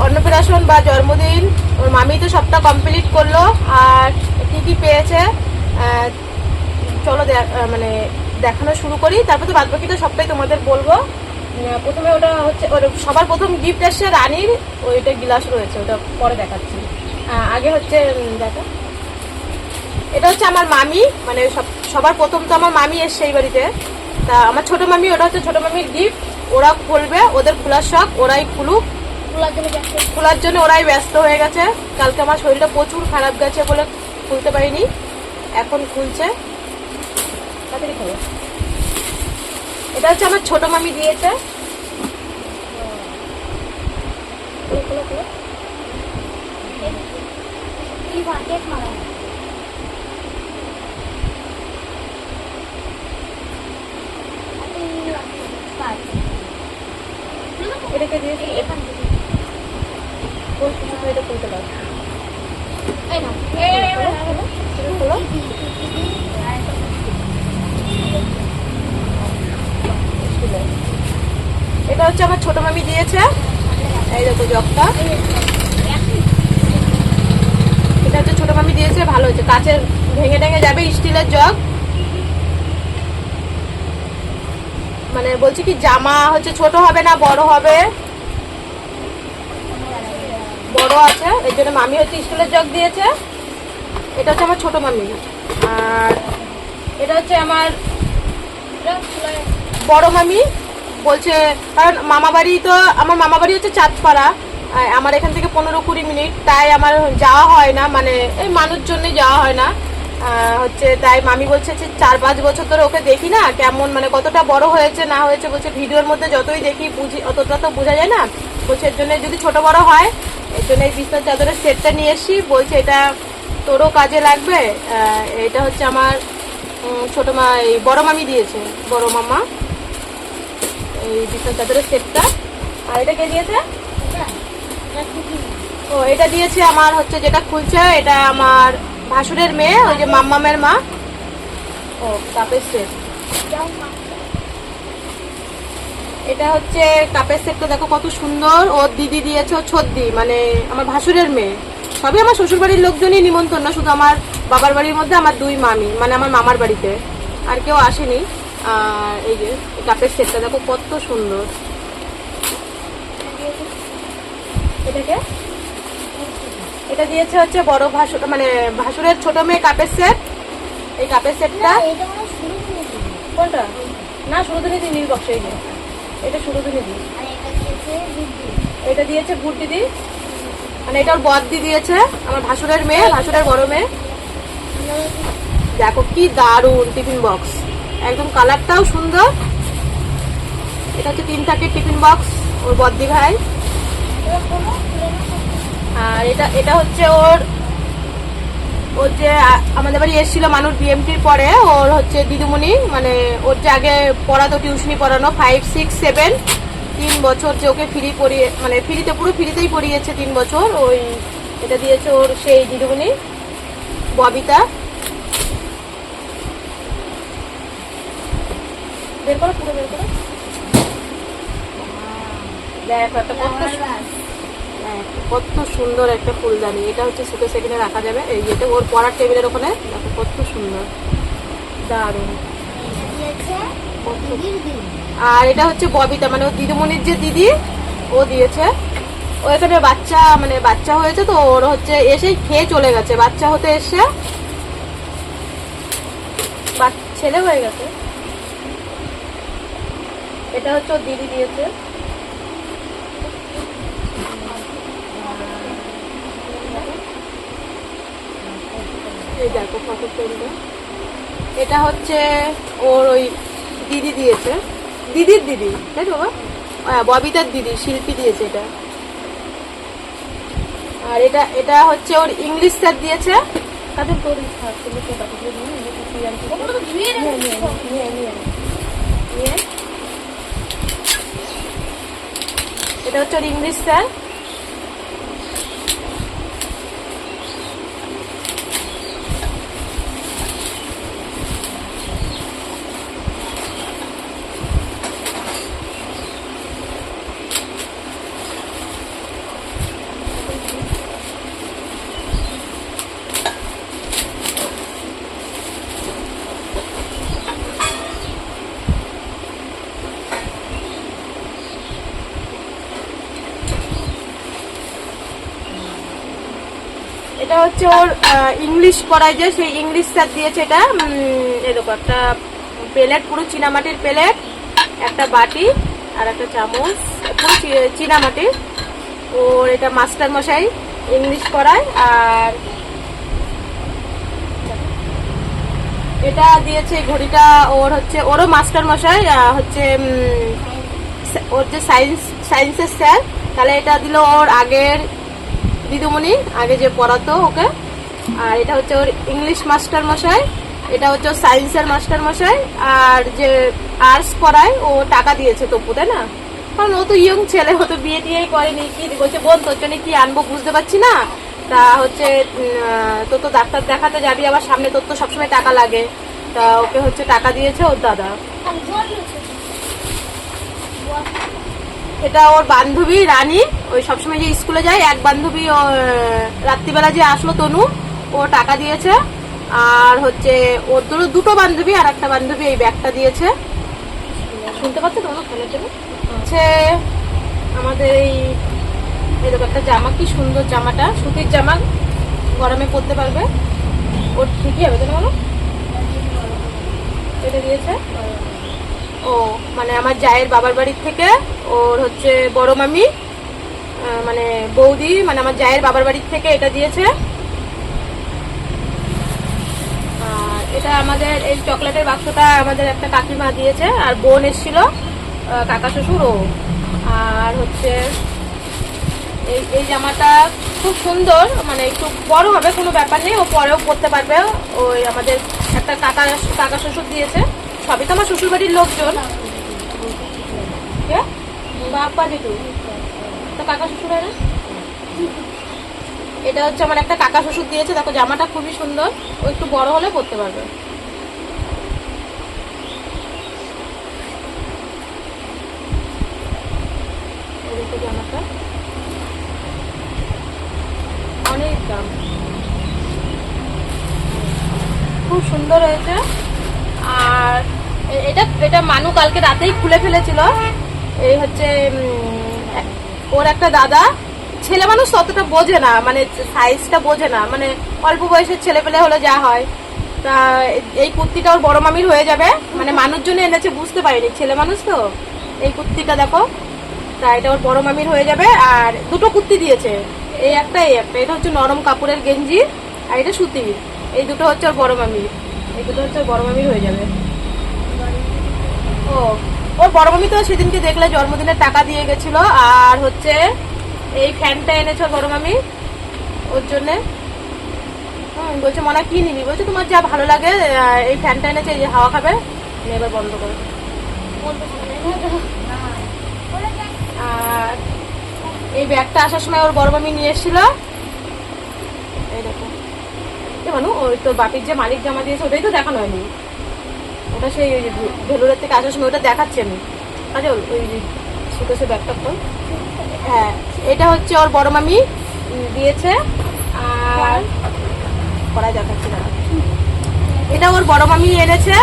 অন্নপ্রাশন বা জন্মদিন, ওর মামি তো সবটা কমপ্লিট করল, আর কি কি পেয়েছে চলো মানে দেখানো শুরু করি। তারপর তো বাদবাকিটা সবটাই তোমাদের বলব। প্রথমে ওটা হচ্ছে, ওর সবার প্রথম গিফট এসছে রানীর ওইটা গিলাস রয়েছে, ওটা পরে দেখাচ্ছি। আগে হচ্ছে দেখো। এটা হচ্ছে আমার মামি মানে সব- সবার প্রথম তো আমার মামি এসছে এই বাড়িতে। তা আমার ছোট মামি, ওটা হচ্ছে ছোট মামির গিফট ওরা খুলবে, ওদের খোলার শখ, ওরাই খুলুক। খোলার জন্য ওরাই ব্যস্ত হয়ে গেছে। কালকে আমার শরীরটা প্রচুর খারাপ গেছে বলে খুলতে পারিনি। এখন খুলছে। এটা হচ্ছে আমার ছোট মামি দিয়েছে। এটাকে দিয়েছে কোন কিছু এটা খুলতে পারো। এই খোলো হচ্ছে আমার ছোট মামি দিয়েছে। এই দেখো জগটা। এটা হচ্ছে ছোট মামি দিয়েছে ভালো হচ্ছে কাচের ভেঙে ভেঙে যাবে স্টিলের জগ। মানে বলছি কি জামা হচ্ছে ছোট হবে না বড় হবে? বড় আছে, এর জন্য মামি হচ্ছে স্টিলের জগ দিয়েছে। এটা হচ্ছে আমার ছোট মামি। আর এটা হচ্ছে আমার বড় মামি। বলছে, কারণ মামা বাড়ি তো, আমার মামা বাড়ি হচ্ছে চাঁদপাড়া। আমার এখান থেকে পনেরো কুড়ি মিনিট, তাই আমার যাওয়া হয় না মানে এই মানুষ জন্য যাওয়া হয় না। হচ্ছে, তাই মামি বলছে যে চার পাঁচ বছর ধরে ওকে দেখি না, কেমন মানে কতটা বড় হয়েছে, না হয়েছে, বলছে, ভিডিওর মধ্যে যতই দেখি, বুঝি, অতটা তো বোঝা যায় না। বলছে, এর জন্য যদি ছোট বড় হয় এর জন্য এই বিছনার চাদরের সেটটা নিয়ে এসছি। বলছে, এটা তোরও কাজে লাগবে। এটা হচ্ছে আমার ছোট মা, এই বড় মামি দিয়েছে, বড় মামা। এই বিছানা চাদরের সেটটা। আর এটা কে দিয়েছে? ও, এটা দিয়েছে আমার হচ্ছে যেটা খুলছে, এটা আমার ভাসুরের মেয়ে, ওই যে মাম্মামের মা। ও কাপের সেট। এটা হচ্ছে কাপের সেটটা দেখো কত সুন্দর। ওর দিদি দিয়েছে ও ছদ্দি মানে আমার ভাসুরের মেয়ে। সবই আমার শ্বশুর বাড়ির লোকজনই নিমন্ত্রণ না শুধু আমার বাবার বাড়ির মধ্যে আমার দুই মামি মানে আমার মামার বাড়িতে। আর কেউ আসেনি। আর এই যে কাপের সেটটা দেখো কত সুন্দর। এটাকে এটা দিয়েছে হচ্ছে বড় ভাসুর মানে ভাসুরের ছোট মেয়ে কাপের সেট। এই কাপের সেটটা শুরু কোনটা? না সুরধুনি দিই নীল বক্সে এই এটা দিয়েছে দিদি এটা দিয়েছে ভুট দিদি। মানে এটা ওর বদ দিয়েছে আমার ভাসুরের মেয়ে ভাসুরের বড় মেয়ে। দেখো কি দারুণ টিফিন বক্স। একদম কালারটাও সুন্দর। এটা হচ্ছে তিন থাকের টিফিন বক্স ওর বদ্দি ভাই। আর এটা এটা হচ্ছে ওর ওর যে আমাদের বাড়ি এসেছিল মানুষ বিএমটির পরে ওর হচ্ছে দিদিমণি মানে ওর যে আগে পড়াতো টিউশনি পড়ানো ফাইভ সিক্স সেভেন তিন বছর যে ওকে ফ্রি পড়িয়ে মানে ফ্রিতে পুরো ফ্রিতেই পড়িয়েছে তিন বছর ওই এটা দিয়েছে ওর সেই দিদিমণি ববিতা। বের করো পুরো বের করো। দেখো একটা হ্যাঁ, কত সুন্দর একটা ফুলদানি। এটা হচ্ছে সুতো সেখানে রাখা যাবে। এই যেটা ওর পড়ার টেবিলের ওখানে। দেখো কত সুন্দর। দারুণ। আর এটা হচ্ছে ববিতা মানে ওর দিদিমণির যে দিদি ও দিয়েছে। ও এখানে বাচ্চা মানে বাচ্চা হয়েছে তো ওর হচ্ছে এসেই খেয়ে চলে গেছে। বাচ্চা হতে এসে ছেলে হয়ে গেছে। এটা হচ্ছে ওর দিদি দিয়েছে। এই দেখো ফটো ফ্রেমটা এটা হচ্ছে ওর ওই দিদি দিয়েছে দিদির দিদি তাই তো বাবা হ্যাঁ ববিতার দিদি শিল্পী দিয়েছে এটা আর এটা এটা হচ্ছে ওর ইংলিশ স্যার দিয়েছে তাদের তোর ইচ্ছা আছে, তুমি তো তাকে দিয়ে নিয়ে নে, তুই আর কি করবি? ওগুলো তো ধুয়ে নিয়ে, রেখেছি নিয়ে, নিয়ে, নিয়ে, নিয়ে। এটা হচ্ছে ওর ইংলিশ স্যার এটা হচ্ছে ওর ইংলিশ পড়ায় যে, সেই ইংলিশ স্যার দিয়েছে এটা দেখো, একটা প্লেট, পুরো চীনামাটির প্লেট, একটা বাটি আর একটা চামচ, পুরো চীনামাটির ওর এটা মাস্টার মশাই ইংলিশ পড়ায় আর এটা দিয়েছে ঘড়িটা ওর হচ্ছে, ওরও মাস্টার মশাই হচ্ছে ওর যে সায়েন্স সায়েন্সের স্যার তাহলে এটা দিল ওর আগের দিদিমণি, আগে যে পড়াতো ওকে। আর এটা হচ্ছে ওর ইংলিশ মাস্টার মশাই, এটা হচ্ছে সায়েন্সের মাস্টার মশাই, আর যে আর্টস পড়ায় ও টাকা দিয়েছে তপু, তাই না? কারণ ও তো ইয়ং ছেলে, ও তো বিয়ে টিয়েই করেনি, কি বলছে বোন তোর জন্য কি আনব বুঝতে পারছি না। তা হচ্ছে তোর তো ডাক্তার দেখাতে যাবি, আবার সামনে তোর তো সবসময় টাকা লাগে। তা ওকে হচ্ছে টাকা দিয়েছে ওর দাদা আমি জল দিয়েছি। বল। এটা ওর বান্ধবী রানী। ওই সবসময় যে স্কুলে যায়, এক বান্ধবী ও রাত্রিবেলা যে আসলো তনু, ও টাকা দিয়েছে। আর হচ্ছে ওর দুটো দুটো বান্ধবী আর একটা বান্ধবী এই ব্যাগটা দিয়েছে। শুনতে পাচ্ছ তোমার ফোনের জন্য? হচ্ছে আমাদের এই এরকম একটা জামা, কি সুন্দর জামাটা। সুতির জামা গরমে পরতে পারবে। ওর ঠিকই হবে না বলো? এটা দিয়েছে। ও মানে আমার জায়ের বাবার বাড়ির থেকে, ওর হচ্ছে বড় মামি মানে বৌদি মানে আমার জায়ের বাবার বাড়ির থেকে এটা দিয়েছে। আর এটা আমাদের এই চকলেটের বাক্সটা আমাদের একটা কাকিমা দিয়েছে, আর বোন এসেছিল কাকা শ্বশুর ও। আর হচ্ছে এই এই জামাটা খুব সুন্দর মানে একটু বড় হবে, কোনো ব্যাপার নেই, ও পরেও পরতে পারবে। ওই আমাদের একটা কাকা কাকা শ্বশুর দিয়েছে। সবই তো আমার শ্বশুর বাড়ির লোকজন তো কাকা শ্বশুর এটা হচ্ছে আমার একটা কাকা শ্বশুর দিয়েছে। দেখো, জামাটা খুবই সুন্দর। ও একটু বড় হলে পরতে পারবে। জামাটা। অনেক দাম। খুব সুন্দর হয়েছে। আর এটা এটা মানু কালকে রাতেই খুলে ফেলেছিল। এই হচ্ছে ওর একটা দাদা। ছেলে মানুষ ততটা বোঝে না মানে সাইজটা বোঝে না। মানে অল্প বয়সের ছেলে পেলে হলে যা হয়। তা এই কুর্তিটা ওর বড় মামির হয়ে যাবে। মানে মানুষ জন্য এনেছে, বুঝতে পারিনি। ছেলে মানুষ তো? এই কুর্তিটা দেখো। তা এটা ওর বড় মামির হয়ে যাবে। আর দুটো কুর্তি দিয়েছে। এই একটা এই একটা। এটা হচ্ছে নরম কাপড়ের গেঞ্জি আর এটা সুতির। এই দুটো হচ্ছে ওর বড় মামির। এই দুটো হচ্ছে ওর বড় মামির হয়ে যাবে। ওর বড় মামি তো সেদিনকে দেখলে জন্মদিনের টাকা দিয়ে গেছিল। আর হচ্ছে এই ফ্যানটা এনেছে বড় মামি ওর জন্যে। হুম, বলছে, মনে, কি নিবি? বলছে, তোমার যা ভালো লাগে এই ফ্যানটা এনেছে, এই যে হাওয়া খাবে এবার বন্ধ করে। আর এই ব্যাগটা আসার সময় ওর বড় মামি নিয়ে এসেছিল। এই দেখো। এ মানু, ওই তো বাপির যে মালিক জামা দিয়েছে, ওটাই তো দেখানো হয়নি। ওটা সেই ওই যে ভে- থেকে আসার সময় ওটা দেখাচ্ছি আমি। আচ্ছা ওই যে সুতো সে ব্যাগটা তো। হ্যাঁ এটা হচ্ছে ওর বড় মামি দিয়েছে। আর করা দেখাচ্ছি না এটা ওর বড় মামি এনেছে।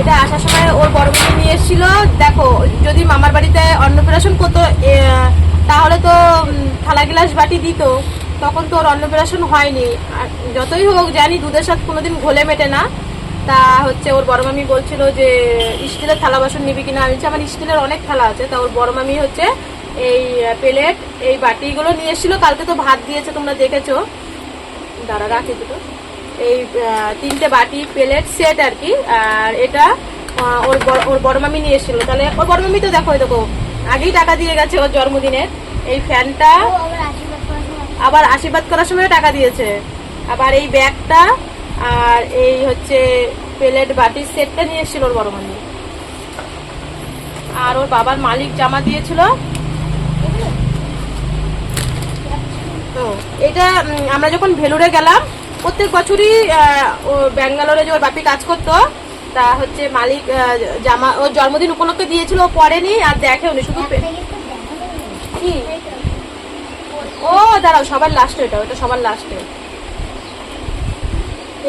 এটা আসার সময় ওর বড় মামি নিয়ে এসেছিল। দেখো, যদি মামার বাড়িতে অন্নপ্রাশন করতো তাহলে তো থালা গ্লাস বাটি দিত। তখন তো ওর অন্নপ্রাশন হয়নি। আর যতই হোক, জানি দুধের সাথে কোনোদিন ঘোলে মেটে না। তা হচ্ছে ওর বড় মামি বলছিল যে, স্টিলের থালা বাসন নিবি কিনা? আমি আমার স্টিলের অনেক থালা আছে। তা ওর বড় মামি হচ্ছে এই প্লেট, এই বাটিগুলো নিয়ে এসেছিল। কালকে তো ভাত দিয়েছে, তোমরা দেখেছ। দাঁড়া, রাখি দুটো। এই তিনটে বাটি, প্লেট, সেট আর কি। আর এটা ওর ওর বড় মামি নিয়ে এসেছিল। তাহলে ওর বড় মামি তো দেখো দেখো, আগেই টাকা দিয়ে গেছে ওর জন্মদিনের। এই ফ্যানটা আবার আশীর্বাদ করার সময় টাকা দিয়েছে আবার এই ব্যাগটা আর এই হচ্ছে প্লেট বাটির সেটটা নিয়ে এসেছিল ওর বড় মামি আর ওর বাবার মালিক জামা দিয়েছিল তো এটা আমরা যখন ভেলুরে গেলাম প্রত্যেক বছরই ও ব্যাঙ্গালোরে যে ওর বাপি কাজ করতো তা হচ্ছে মালিক জামা ওর জন্মদিন উপলক্ষে দিয়েছিল ও পরেনি আর দেখেওনি শুধু। কি। ও, দাঁড়াও, সবার লাস্টে এটা, ওটা সবার লাস্টে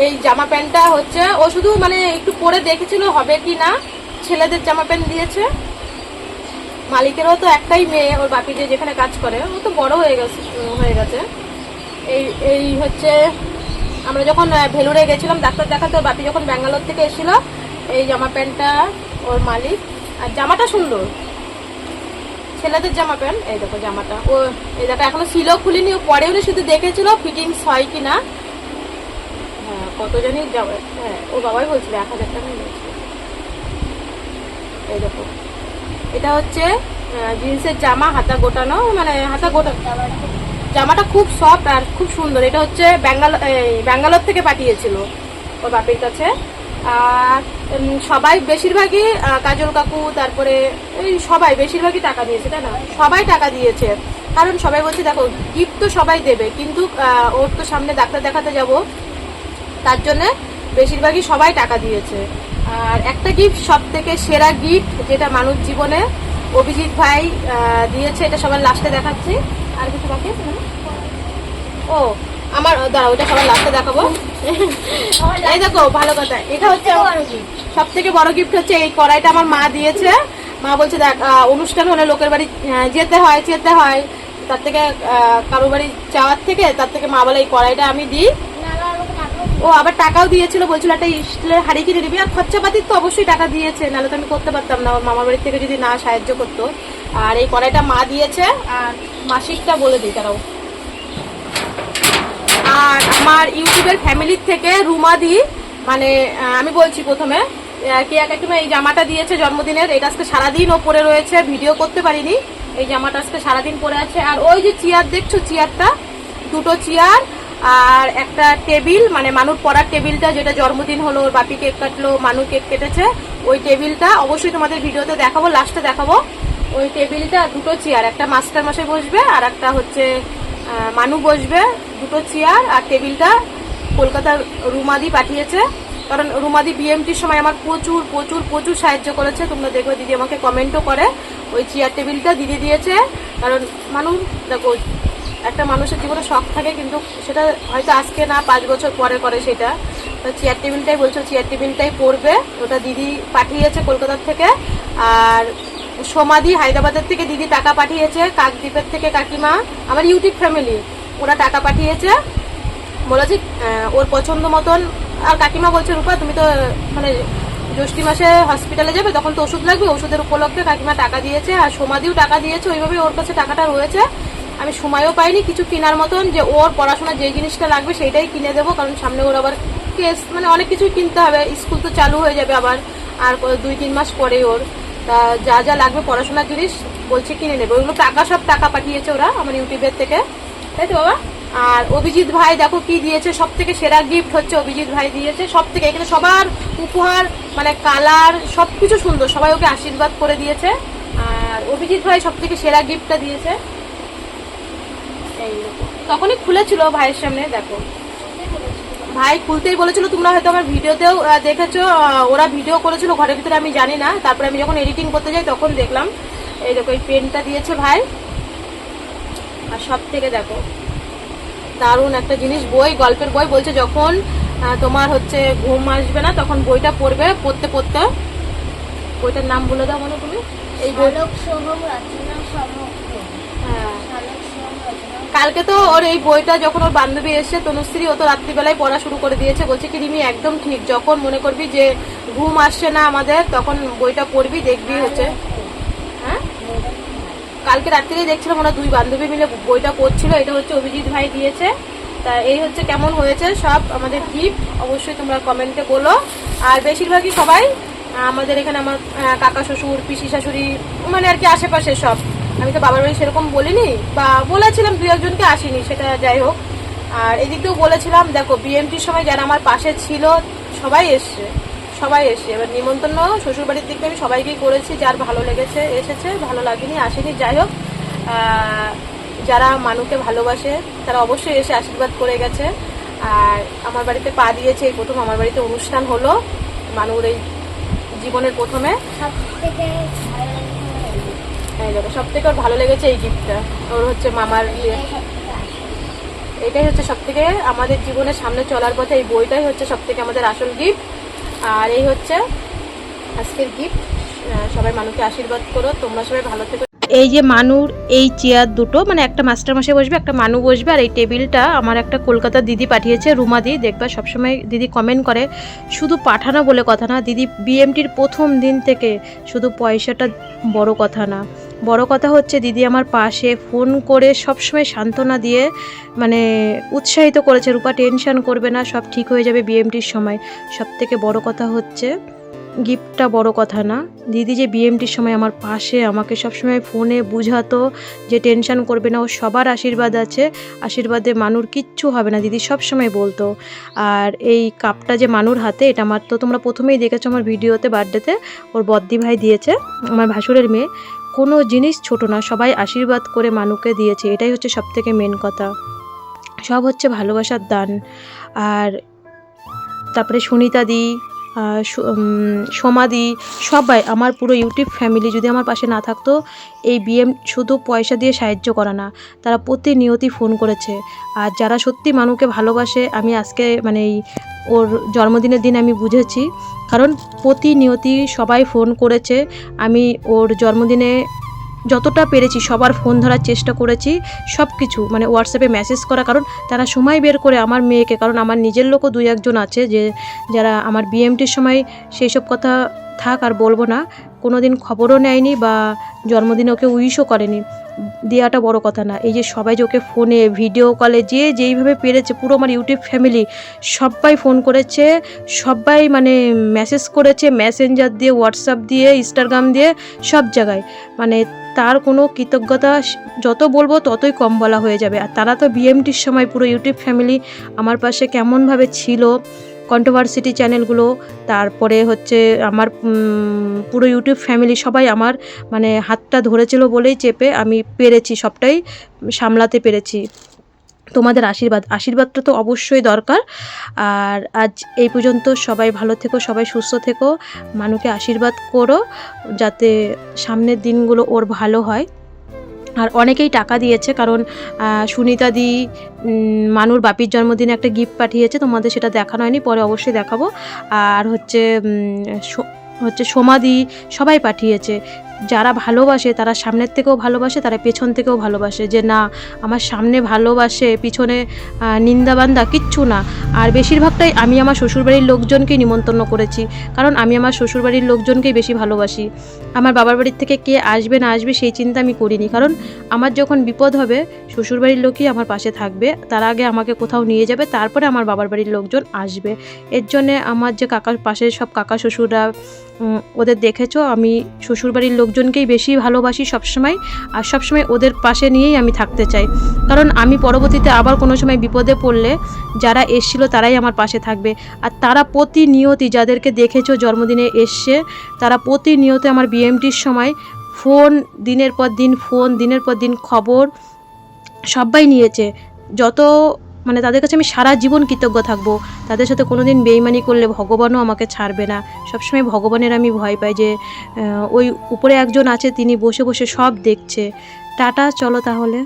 এই জামা প্যান্টটা হচ্ছে, ও শুধু মানে একটু পরে দেখেছিল হবে কি না, ছেলেদের জামা প্যান্ট দিয়েছে। মালিকেরও তো একটাই মেয়ে, ওর বাপি যে যেখানে কাজ করে, ও তো বড় হয়ে গেছে হয়ে গেছে। এই এই হচ্ছে, আমরা যখন ভেলুরে গেছিলাম, ডাক্তার দেখাতে, ওর বাপি যখন ব্যাঙ্গালোর থেকে এসেছিল, এই জামা প্যান্টটা ওর মালিক। আর জামাটা সুন্দর। ছেলেদের জামা প্যান্ট? এই দেখো জামাটা। ও, এই দেখো, এখনও সিলও খুলিনি, ও পরেও শুধু দেখেছিল ফিটিংস হয় কি না হ্যাঁ কত জানি যাবে হ্যাঁ ও বাবাই বলছিল, এক হাজার টাকা নিয়েছিল এই দেখো, এটা হচ্ছে জিন্সের জামা, হাতা গোটানো মানে হাতা গোটা, জামাটা খুব সফট আর খুব সুন্দর। এটা হচ্ছে ব্যাঙ্গালোর ব্যাঙ্গালোর থেকে পাঠিয়েছিল। ওর বাপের কাছে। সবাই বেশিরভাগই কাজল কাকু, তারপরে এই সবাই বেশিরভাগই টাকা দিয়েছে, তাই না? সবাই টাকা দিয়েছে। কারণ সবাই বলছে, দেখো গিফট তো সবাই দেবে, কিন্তু ওর তো সামনে ডাক্তার দেখাতে যাব। তার জন্য বেশিরভাগই সবাই টাকা দিয়েছে। আর একটা গিফট সব থেকে সেরা গিফট যেটা মানুষ জীবনে অভিজিৎ ভাই দিয়েছে, এটা সবার লাস্টে দেখাচ্ছি। আর কিছু বাকি ও আমার দাঁড়া ওটা সবার লাস্টে দেখাবো। এই দেখো ভালো কথা। এটা হচ্ছে সব থেকে বড় গিফট হচ্ছে এই কড়াইটা আমার মা দিয়েছে। মা বলছে দেখ অনুষ্ঠান হলে লোকের বাড়ি যেতে হয় যেতে হয়। তার থেকে কারও বাড়ি যাওয়ার থেকে তার থেকে মা বলে এই কড়াইটা আমি দিই। ও আবার টাকাও দিয়েছিল বলছিল একটা স্টিলের হাড়ি কিনে দিবি। আর খরচাপাতির তো অবশ্যই টাকা দিয়েছে নাহলে তো আমি করতে পারতাম না। মামার বাড়ি থেকে যদি না সাহায্য করতো। আর এই কড়াইটা মা দিয়েছে আর মাসিকটা বলে দিই তারাও আর আমার ইউটিউবের ফ্যামিলির থেকে রুমাদি মানে আমি বলছি প্রথমে কেয়া কাকিমা এই জামাটা দিয়েছে জন্মদিনের, এটা আজকে সারাদিন ও পরে রয়েছে, ভিডিও করতে পারিনি, এই জামাটা আজকে সারাদিন পরে আছে, আর ওই যে চেয়ার, দেখছ চেয়ারটা? দুটো চেয়ার, আর একটা টেবিল মানে মানুষ পড়ার টেবিলটা, যেটা জন্মদিন হলো বাপি কেক কাটলো, মানু কেক কেটেছে, ওই টেবিলটা অবশ্যই তোমাদের ভিডিওতে দেখাবো লাস্টে দেখাবো, ওই টেবিলটা দুটো চেয়ার, একটা মাস্টার মাসে বসবে, আর একটা হচ্ছে মানু বসবে, দুটো চেয়ার আর টেবিলটা কলকাতার রুমাদি পাঠিয়েছে। কারণ রুমাদি বিএমটির সময় আমার প্রচুর প্রচুর প্রচুর সাহায্য করেছে। তোমরা দেখবে দিদি আমাকে কমেন্টও করে। ওই চেয়ার টেবিলটা দিদি দিয়েছে। কারণ মানুষ দেখো, একটা মানুষের জীবনে শখ থাকে কিন্তু সেটা হয়তো আজকে না, পাঁচ বছর পরে করে সেটা। তো চেয়ার টেবিলটাই বলছো চেয়ার টেবিলটাই পড়বে ওটা দিদি পাঠিয়েছে কলকাতার থেকে। আর সমাধি হায়দ্রাবাদের থেকে দিদি টাকা পাঠিয়েছে কাকদ্বীপের থেকে কাকিমা, আমার ইউটিউব ফ্যামিলি ওরা টাকা পাঠিয়েছে। বলেছি ওর পছন্দ মতন। আর কাকিমা বলছে, রূপা, তুমি তো মানে জ্যৈষ্ঠী মাসে হসপিটালে যাবে, তখন তো ওষুধ লাগবে, ওষুধের উপলক্ষে কাকিমা টাকা দিয়েছে, আর সমাধিও টাকা দিয়েছে, ওইভাবে ওর কাছে টাকাটা রয়েছে। আমি সময়ও পাইনি কিছু কেনার মতন, যে ওর পড়াশোনার যে জিনিসটা লাগবে সেটাই কিনে দেবো, কারণ সামনে ওর আবার কেস মানে অনেক কিছুই কিনতে হবে, স্কুল তো চালু হয়ে যাবে আবার, আর দুই, তিন মাস পরেই ওর। তা যা যা লাগবে পড়াশোনার জিনিস বলছে কিনে নেবে। ওইগুলো টাকা সব টাকা পাঠিয়েছে ওরা আমার ইউটিউবের থেকে। তাই তো বাবা? আর অভিজিৎ ভাই দেখো কি দিয়েছে সব থেকে সেরা গিফট হচ্ছে অভিজিৎ ভাই দিয়েছে। সব থেকে এখানে সবার উপহার মানে কালার সব কিছু সুন্দর। সবাই ওকে আশীর্বাদ করে দিয়েছে। আর অভিজিৎ ভাই সব থেকে সেরা গিফটটা দিয়েছে। তখনই খুলেছিল ভাইয়ের সামনে, দেখো। ভাই খুলতেই বলেছিল তোমরা হয়তো আমার ভিডিওতেও দেখেছ ওরা ভিডিও করেছিল ঘরের ভিতরে আমি জানি না। তারপরে আমি যখন এডিটিং করতে যাই তখন দেখলাম। এই দেখো এই পেনটা দিয়েছে ভাই। আর সব থেকে দেখো দারুণ একটা জিনিস বই গল্পের বই বলছে যখন তোমার হচ্ছে ঘুম আসবে না তখন বইটা পড়বে পড়তে পড়তে। বইটার নাম বলে দাও মনে তুমি। এই বই হ্যাঁ। কালকে তো ওর এই বইটা যখন ওর বান্ধবী এসে তনুশ্রী ও তো রাত্রিবেলায় পড়া শুরু করে দিয়েছে। বলছে, কি রিমি, একদম ঠিক। যখন মনে করবি যে ঘুম আসছে না আমাদের, তখন বইটা পড়বি, দেখবি হচ্ছে। হ্যাঁ? কালকে রাত্রিরে দেখছিলাম ওরা দুই বান্ধবী মিলে বইটা পড়ছিল। এটা হচ্ছে অভিজিৎ ভাই দিয়েছে। তা এই হচ্ছে কেমন হয়েছে সব আমাদের গিফট অবশ্যই তোমরা কমেন্টে বলো। আর বেশিরভাগই সবাই আমাদের এখানে আমার কাকা শ্বশুর, পিসি শাশুড়ি মানে আর কি আশেপাশে সব। আমি তো বাবার বাড়ি সেরকম বলিনি, বা বলেছিলাম দুই একজনকে আসিনি, সেটা যাই হোক। আর এদিক দিয়েও বলেছিলাম, দেখো, বিএমটির সময় যারা আমার পাশে ছিল, সবাই এসছে, সবাই এসে এবার নিমন্ত্রণ শ্বশুর বাড়ির দিক আমি সবাইকেই করেছি, যার ভালো লেগেছে, এসেছে, ভালো লাগেনি, আসেনি, যাই হোক যারা মানুষকে ভালোবাসে, তারা অবশ্যই এসে আশীর্বাদ করে গেছে। আর আমার বাড়িতে পা দিয়েছে, এই প্রথম আমার বাড়িতে অনুষ্ঠান হলো, মানুর এই জীবনের প্রথমে। এই দেখো সব থেকে ওর ভালো লেগেছে এই গিফটটা ওর হচ্ছে মামার ইয়ে। এটাই হচ্ছে সব থেকে আমাদের জীবনের সামনে চলার পথে, এই বইটাই হচ্ছে সব থেকে আমাদের আসল গিফট আর এই হচ্ছে আজকের গিফট সবাই মানুষকে আশীর্বাদ করো, তোমরা সবাই ভালো থেকো। এই যে মানুর এই চেয়ার দুটো মানে একটা মাস্টার মশাই বসবে, একটা মানু বসবে, আর এই টেবিলটা আমার একটা কলকাতার দিদি পাঠিয়েছে, রুমা দি, দেখবা সবসময় দিদি কমেন্ট করে। শুধু পাঠানো বলে কথা না, দিদি বিএমটির প্রথম দিন থেকে শুধু পয়সাটা বড় কথা না। বড় কথা হচ্ছে দিদি আমার পাশে ফোন করে সবসময় সান্ত্বনা দিয়ে মানে উৎসাহিত করেছে, রূপা টেনশন করবে না, সব ঠিক হয়ে যাবে বিএমটির সময়। সব থেকে বড় কথা হচ্ছে, গিফটটা বড় কথা না। দিদি যে বিএমটির সময় আমার পাশে, আমাকে সবসময় ফোনে বুঝাতো যে টেনশন করবে না, ও সবার আশীর্বাদ আছে, আশীর্বাদে মানুর কিচ্ছু হবে না, দিদি সব সময় বলতো। আর এই কাপটা যে মানুর হাতে, এটা আমার তো তোমরা প্রথমেই দেখেছ আমার ভিডিওতে, বার্থডেতে, ওর বদ্দি ভাই দিয়েছে, আমার ভাসুরের মেয়ে। কোনো জিনিস ছোট না, সবাই আশীর্বাদ করে মানুকে দিয়েছে, এটাই হচ্ছে সব থেকে মেন কথা। সব হচ্ছে ভালোবাসার দান। আর তারপরে সুনিতা দি আহ, সু- সবাই আমার পুরো ইউটিউব ফ্যামিলি যদি আমার পাশে না থাকতো এই বিএম শুধু পয়সা দিয়ে সাহায্য করে না তারা প্রতিনিয়তি ফোন করেছে। আর যারা সত্যি মানুষকে ভালোবাসে আমি আজকে মানে ওর জন্মদিনের দিন আমি বুঝেছি। কারণ প্রতিনিয়তি সবাই ফোন করেছে আমি ওর জন্মদিনে যতটা পেরেছি, সবার ফোন ধরার চেষ্টা করেছি সব কিছু মানে হোয়াটসঅ্যাপে মেসেজ করা, কারণ তারা সময় বের করে আমার মেয়েকে, কারণ আমার নিজের লোকও দুই একজন আছে যে, যারা আমার বিএমটির সময় সেই সব কথা থাক আর বলব না। কোনো দিন খবরও নেয়নি বা জন্মদিনে ওকে উইশও করেনি। দেওয়াটা বড় কথা না। এই যে সবাই যে ওকে ফোনে, ভিডিও কলে, যে যেইভাবে পেরেছে, পুরো আমার ইউটিউব ফ্যামিলি সবাই ফোন করেছে সবাই মানে মেসেজ করেছে, মেসেঞ্জার দিয়ে, হোয়াটসঅ্যাপ দিয়ে, ইনস্টাগ্রাম দিয়ে, সব জায়গায়। মানে তার কোনো কৃতজ্ঞতা যত বলব ততই কম বলা হয়ে যাবে। আর তারা তো বিএমটির সময় পুরো ইউটিউব ফ্যামিলি আমার পাশে কেমনভাবে ছিল কন্ট্রোভার্সিটি চ্যানেলগুলো তারপরে হচ্ছে আমার পুরো ইউটিউব ফ্যামিলি সবাই আমার মানে হাতটা ধরেছিল বলেই চেপে আমি পেরেছি সবটাই, সামলাতে পেরেছি। তোমাদের আশীর্বাদ, আশীর্বাদটা তো অবশ্যই দরকার। আর আজ এই পর্যন্ত সবাই ভালো থেকো, সবাই সুস্থ থেকো। মানুকে আশীর্বাদ করো, যাতে সামনের দিনগুলো ওর ভালো হয়। আর অনেকেই টাকা দিয়েছে, কারণ সুনিতাদি মানুর বাপির জন্মদিনে একটা গিফট পাঠিয়েছে, তোমাদের সেটা দেখানো হয়নি, পরে অবশ্যই দেখাবো। আর হচ্ছে হচ্ছে সোমাদি সবাই পাঠিয়েছে। যারা ভালোবাসে, তারা সামনের থেকেও ভালোবাসে, তারা পেছন থেকেও ভালোবাসে যে, না, আমার সামনে ভালোবাসে, পিছনে নিন্দাবান্দা কিচ্ছু না। আর বেশিরভাগটাই আমি আমার শ্বশুরবাড়ির লোকজনকেই নিমন্ত্রণ করেছি। কারণ আমি আমার শ্বশুরবাড়ির লোকজনকেই বেশি ভালোবাসি। আমার বাবার বাড়ির থেকে কে আসবে, না আসবে, সেই চিন্তা আমি করিনি। কারণ আমার যখন বিপদ হবে, শ্বশুরবাড়ির লোকই আমার পাশে থাকবে। তার আগে আমাকে কোথাও নিয়ে যাবে, তারপরে আমার বাবার বাড়ির লোকজন আসবে। এর জন্যে আমার যে কাকার পাশে সব কাকা শ্বশুররা ওদের দেখেছ, আমি শ্বশুরবাড়ির লোকজনকেই বেশি ভালোবাসি সবসময়, আর সবসময় ওদের পাশে নিয়েই আমি থাকতে চাই। কারণ আমি পরবর্তীতে আবার কোনো সময় বিপদে পড়লে যারা এসছিল তারাই আমার পাশে থাকবে। আর তারা প্রতিনিয়তি যাদেরকে দেখেছ জন্মদিনে এসছে তারা প্রতিনিয়ত আমার বিএমটির সময় ফোন, দিনের পর দিন ফোন, দিনের পর দিন খবর সবাই নিয়েছে। যত মানে তাদের কাছে আমি সারা জীবন কৃতজ্ঞ থাকব। তাদের সাথে কোনো দিন বেইমানি করলে ভগবানও আমাকে ছাড়বে না। সবসময় ভগবানের আমি ভয় পাই যে ওই উপরে একজন আছে, তিনি বসে বসে সব দেখছে। টাটা, চলো তাহলে।